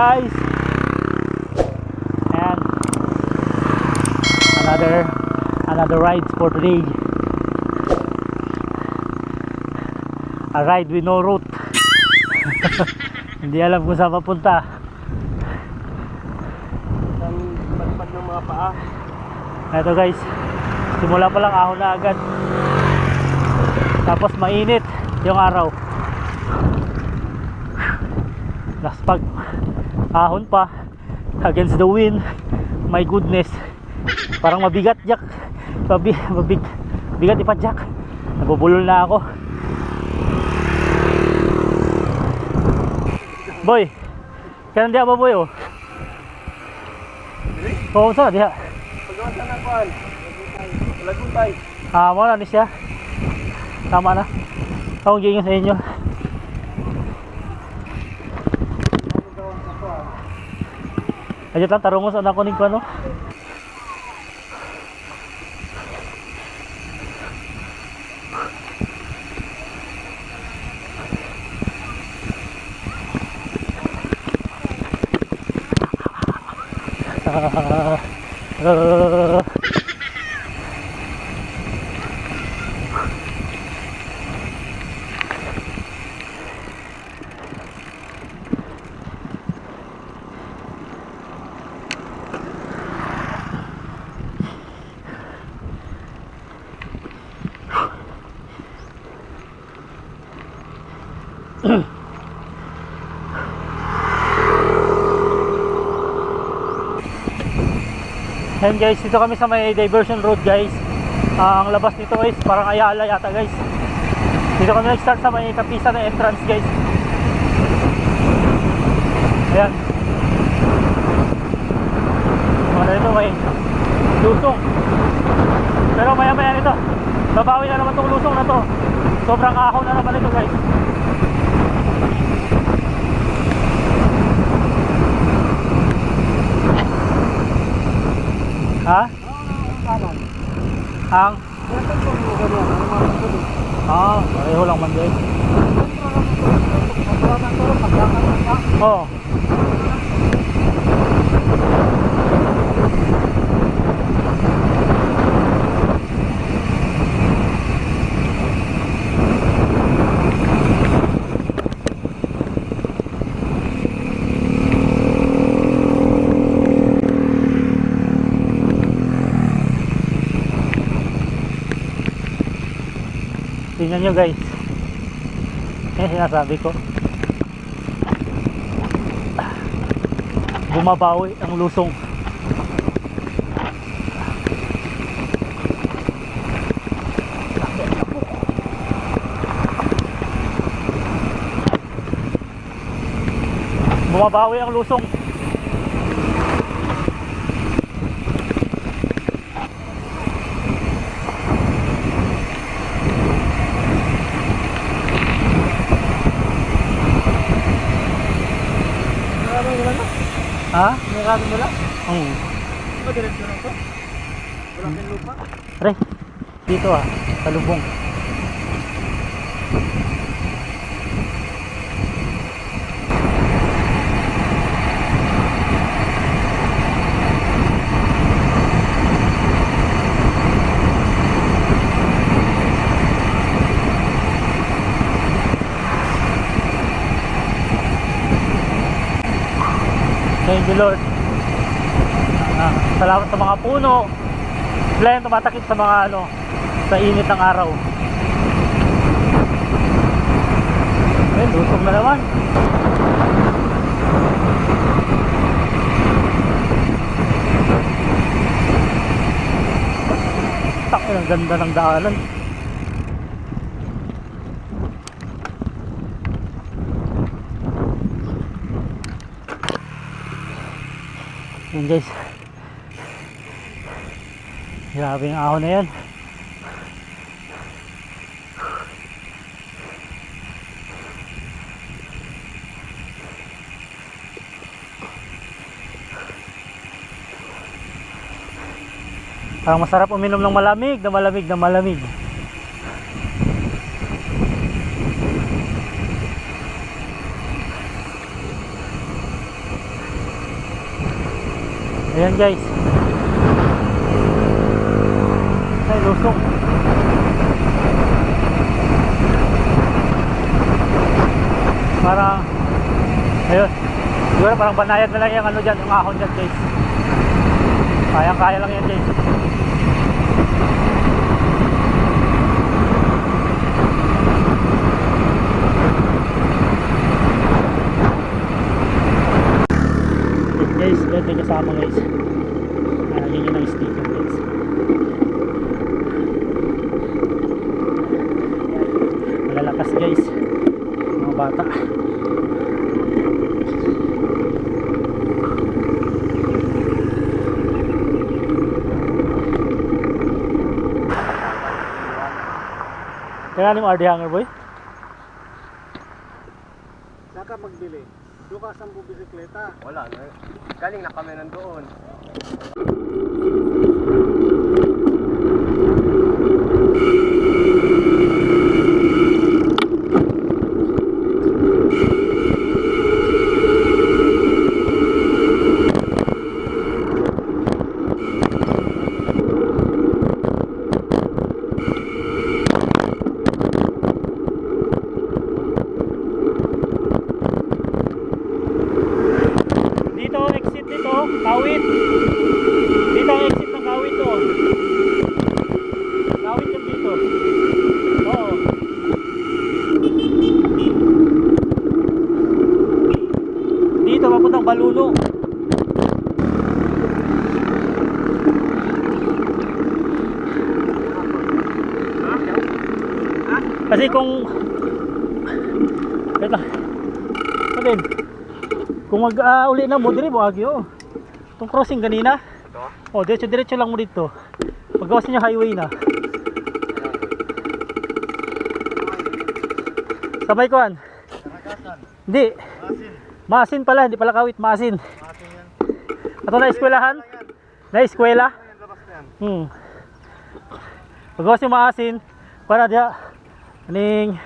Guys. And another another ride for today. A ride with no route. Hindi alam kung saan papunta. Ang palpad ng mga paa. Ito guys, simula pa lang ahon na agad. Tapos mainit yung araw. Tapos pag ahon pa, against the wind, my goodness, parang mabigat jack. Mabi, mabig, bigat ipadyak. Nabubulol na ako. Boy, kanan diha ba boy oh? Oo, sa diha. Pagawa sa nakuan. Laguntay. Ah, mo na ni siya. Tama na. Ako gingin sa inyo. Ayo lang tarungos anak ko ning ano. Ah, Ayan guys, dito kami sa may diversion road guys. Ah, ang labas nito is parang Ayala yata guys. Dito kami nag-start sa may kapisa na entrance guys. Ayan. Mga dito may lusong. Pero maya maya nito, babawi na naman tong lusong na to. Sobrang ahon na naman ito guys. Ha? Kanan. Ang? Ah, pareho lang man guys. Sentro lang Tingnan nyo guys. Yan sinasabi ko. bumabawi ang lusong bumabawi ang lusong Marami mo lang. Hmm. Ano diretso lang to? Wala kang lupa. Pre, dito ah, talubong. Thank you Lord. Salamat sa mga puno. Sila yung tumatakip sa mga ano, sa init ng araw. Eh, lusog na naman. Tak, ang ganda ng daanan. Yun guys. Grabe yung ahon na yan. Parang masarap uminom ng malamig, na malamig, na malamig. Ayan guys. Ay, lusok. Parang, ayun. Siguro parang banayad na lang yung ano dyan, yung ahon dyan guys. Kayang-kaya lang yan guys. guys, doon may kasama guys. Ah, yun yun ang sticker guys. Malalakas guys. Mga bata. Kaya mo RD hanger boy? Saka magbili. Lukas ang bubisikleta. Wala na. Galing na kami nandoon. Dito ang exit dito, kawit. Dito ang exit ng kawit to. Kawit yung dito. Oo. Dito papuntang Baluno. Kasi kung Wait lang. Ano din? Kung mag ah, uli na mo dire mo agyo. Tong crossing kanina. Ito? Oh, diretso diretso lang mo dito. Paggawas niya highway na. Sabay kuan. Narakasan. Hindi. Masin. Masin pala, hindi pala kawit, masin. Ato na eskwelahan? Na eskwela? Hmm. Paggawas yung maasin, para dia aning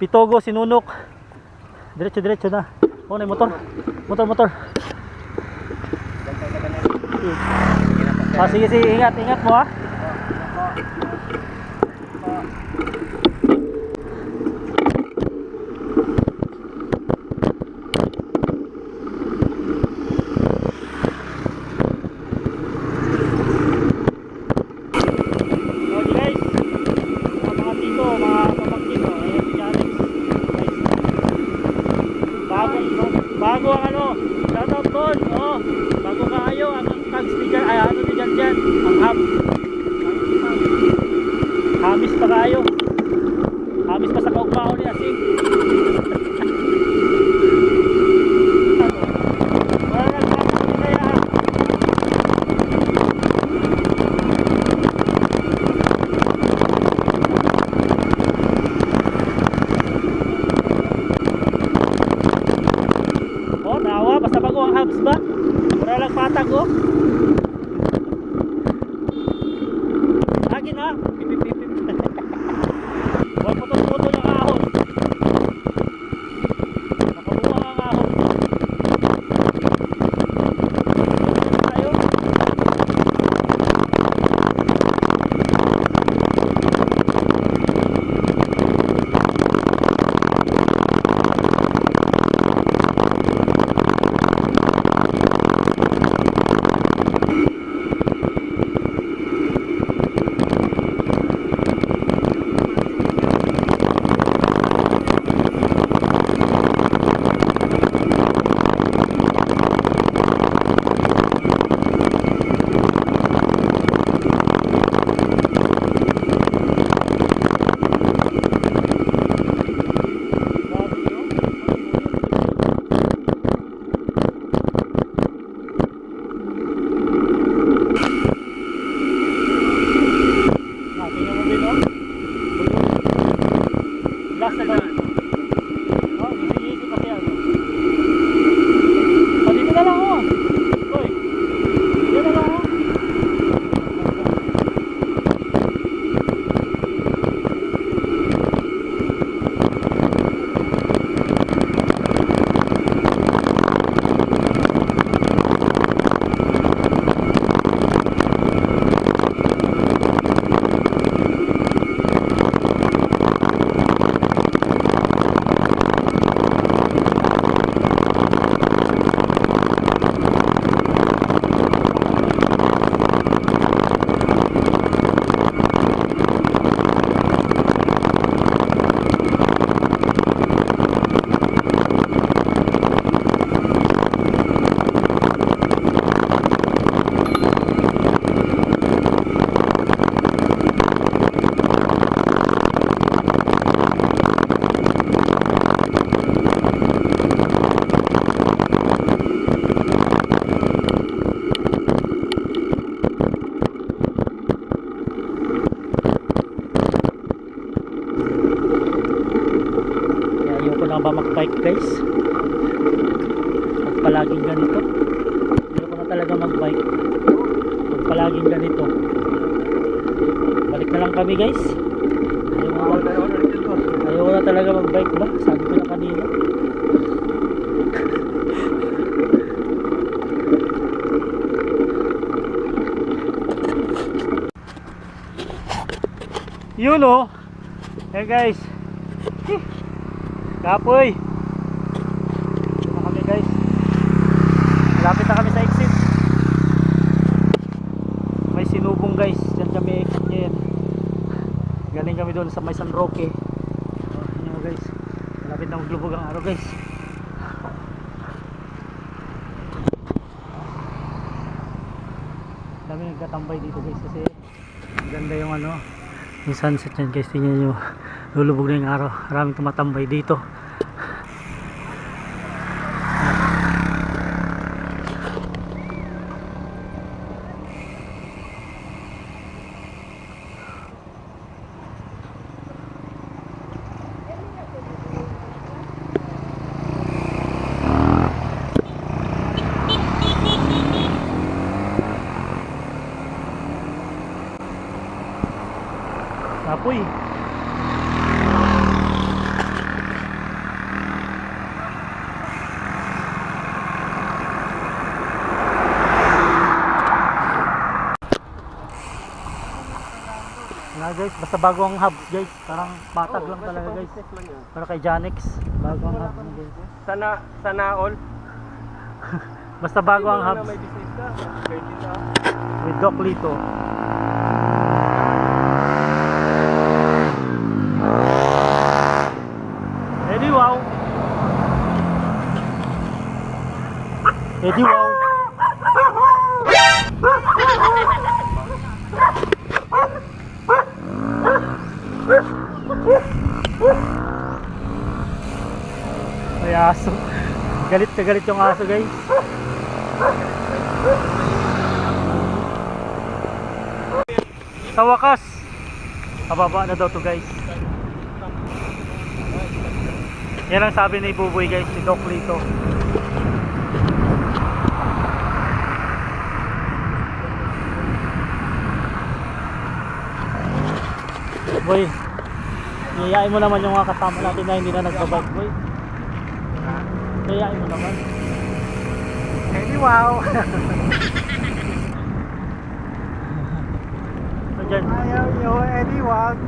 pitogo sinunok. Diretso diretso na. Oh, na yung motor. Motor motor. Ah, sige sige, ingat ingat mo ha. Bak bakalım. Guys. Ayoko na, talaga mag-bike ba? Sabi ko na kanina. Yun oh. Hey guys. Kapoy. Na kami guys. Malapit na kami sa exit. May sinubong guys. Diyan kami exit ngayon. Galing kami doon sa may San Roque. Oh, yun nga, guys. Malapit na maglubog ang araw guys. Dami nagkatambay dito guys kasi ganda yung ano yung sunset yan guys tingnan nyo lulubog na yung araw maraming tumatambay dito Apoy. Wala guys, basta bago ang hubs guys. Parang patag lang talaga guys. Para kay Janix, bago ang hubs niya, guys. Sana, sana all. Basta bago ang hubs with Doc Lito. Eddie wow. Eddie wow. Ay aso. Galit na galit yung aso guys. Sa wakas, pababa na daw to guys. Yan ang sabi ni Buboy guys, si Doc Lito. Boy, yayain mo naman yung mga kasama natin na hindi na nagbabike boy. Yayain mo naman. Hey, wow! So, dyan, Ayaw nyo, Eddie, wag!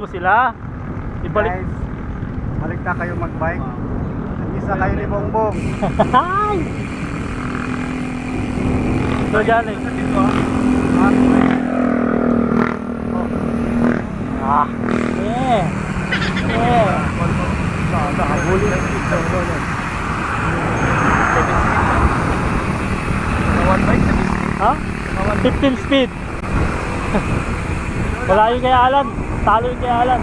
Mo sila. Ibalik. Guys, balik na kayo mag-bike. Isa kayo ni Bongbong. Hi! so dyan eh. Ah. Yeah. Yeah. Nakabuli na speed daw mo yan. One bike, sabi Ha? 15 speed. Wala yung kay Alan. Talo yung kay Alan.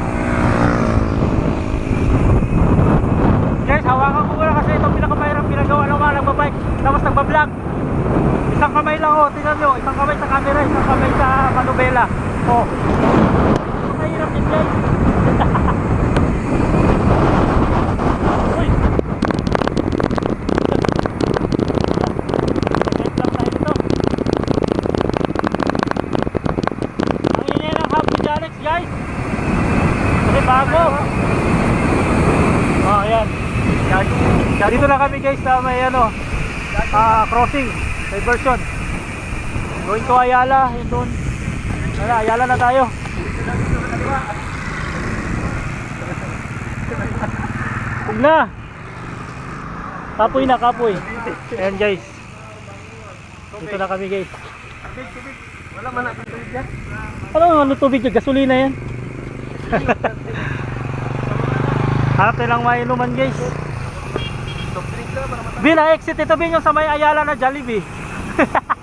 Guys, hawakan ko muna kasi itong pinakamahirap pinagawa mga nagbabike. Tapos nagbablog. Isang kamay lang oh, tingnan nyo. Isang kamay sa camera, isang kamay sa manubela. Oh. Mahirap yun guys. Uy! Saglit lang tayo nito. Ang ingay ng hub ni Janex guys. Kasi bago. Oh, ayan. Dito na kami guys sa may ano, ah, crossing, diversion. Going to Ayala, yun doon. Wala, Ayala na tayo. Huwag na. Kapoy na, kapoy. Ayan guys. Dito na kami guys. Wala man natin tuloy dyan. Ano ano tubig yun? Gasolina yan. Hanap tayo lang mainuman guys. Drink na. Bin, exit ito bin yung sa may Ayala na Jollibee.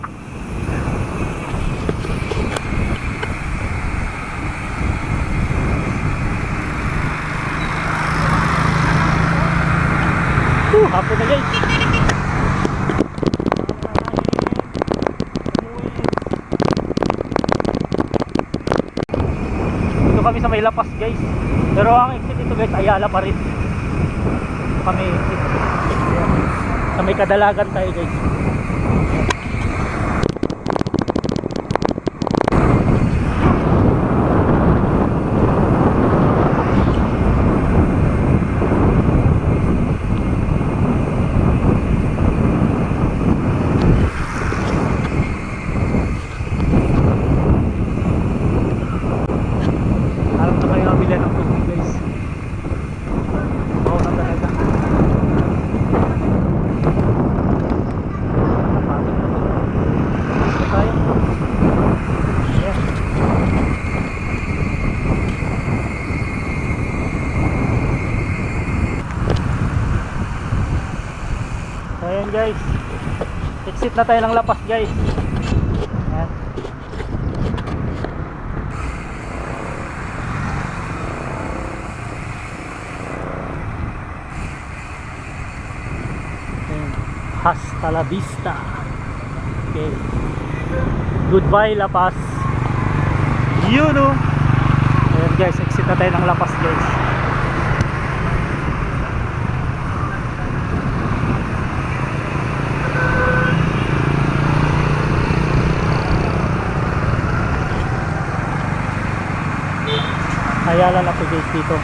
Uh, hapon na guys. Dito kami sa may lapas guys. Pero ang exit ito guys, Ayala pa rin. Ito kami exit. May kadalagan tayo guys. Harap na kayo nabili ng tubig guys. Oo na talaga. Napagod na to. Dito tayo. Ayan. So ayan guys. Exit na tayo ng lapas guys. Ayan. Ayan. Hasta la vista. Okay. Goodbye La Paz. Yun o. Ayan guys, exit na tayo ng La Paz guys. Ayala na po guys dito.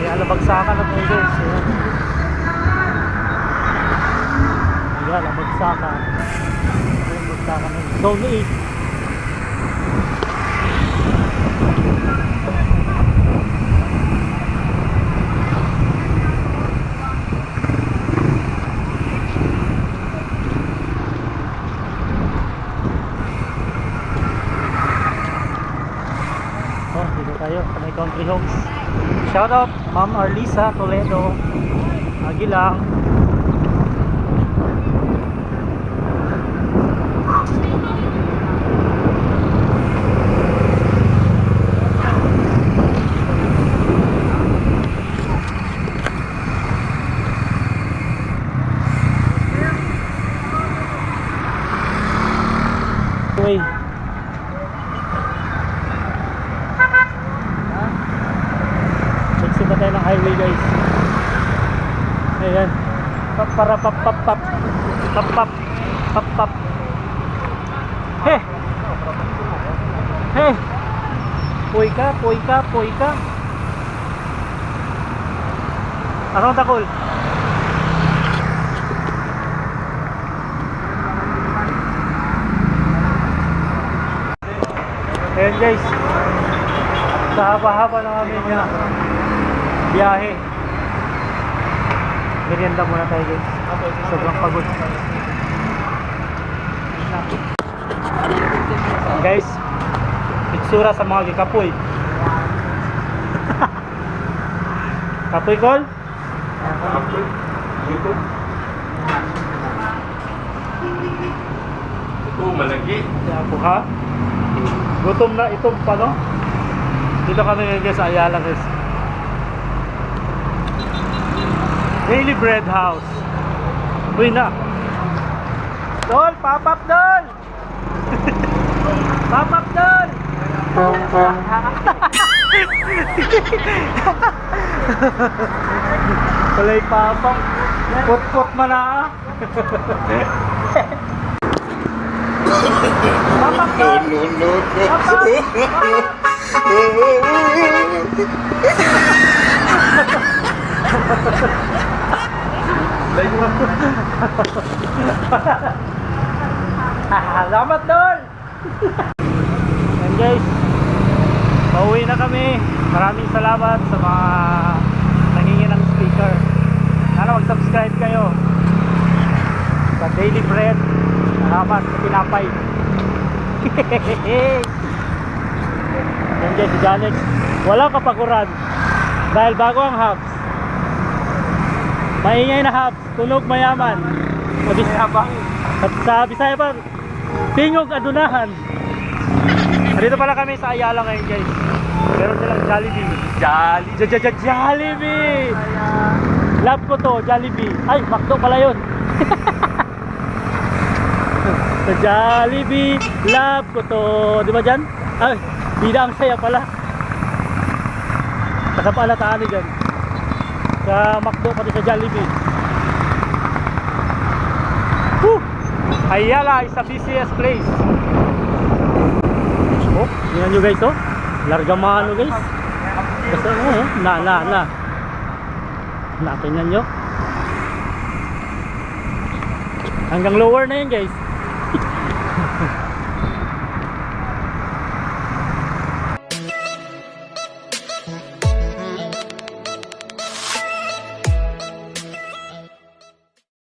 Ayala bagsakan na po guys. Ayala bagsakan. Ayala bagsakan. Zone 8. Oh, dito tayo sa may country homes. Shoutout Ma'am Arlisa Toledo. Agilang. Anong takol? Ayan guys. Sa haba-haba ng aming uh, biyahe. Merienda muna tayo guys. Sobrang pagod. Guys, itsura sa mga gikapoy. Kapoy call? Ito, malagi. Kaya po ha? Gutom na itong pano? Dito kami ngayon guys Ayala guys. Daily Bread House. Uy na. Dol, papap dol! papap dol! Kulay papap. Put-put man ah. Papap dol! Salamat Dol! And guys, pauwi na kami. Maraming salamat sa mga. Sana mag-subscribe kayo sa Daily Bread. Salamat sa pinapay. Guys, si Janex. Walang kapakuran. Dahil bago ang hubs. Maingay na hubs. Tunog mayaman. Sabi At sa Bisaya pa, tingog adunahan. Dito pala kami sa Ayala ngayon guys. Meron silang Jollibee. Jolly. J- Jollibee! Love ko to, Jollibee. Ay, McDo pala yun. Sa Jollibee, love ko to. Di ba dyan? Ay, bida ang saya pala. Sa palataan dyan. Sa McDo pati sa Jollibee. Woo! Ayala is busiest place. Oh, yan nyo guys oh. Larga mano guys. Basta oh, na na na. Natin nyo. Hanggang lower na yan guys.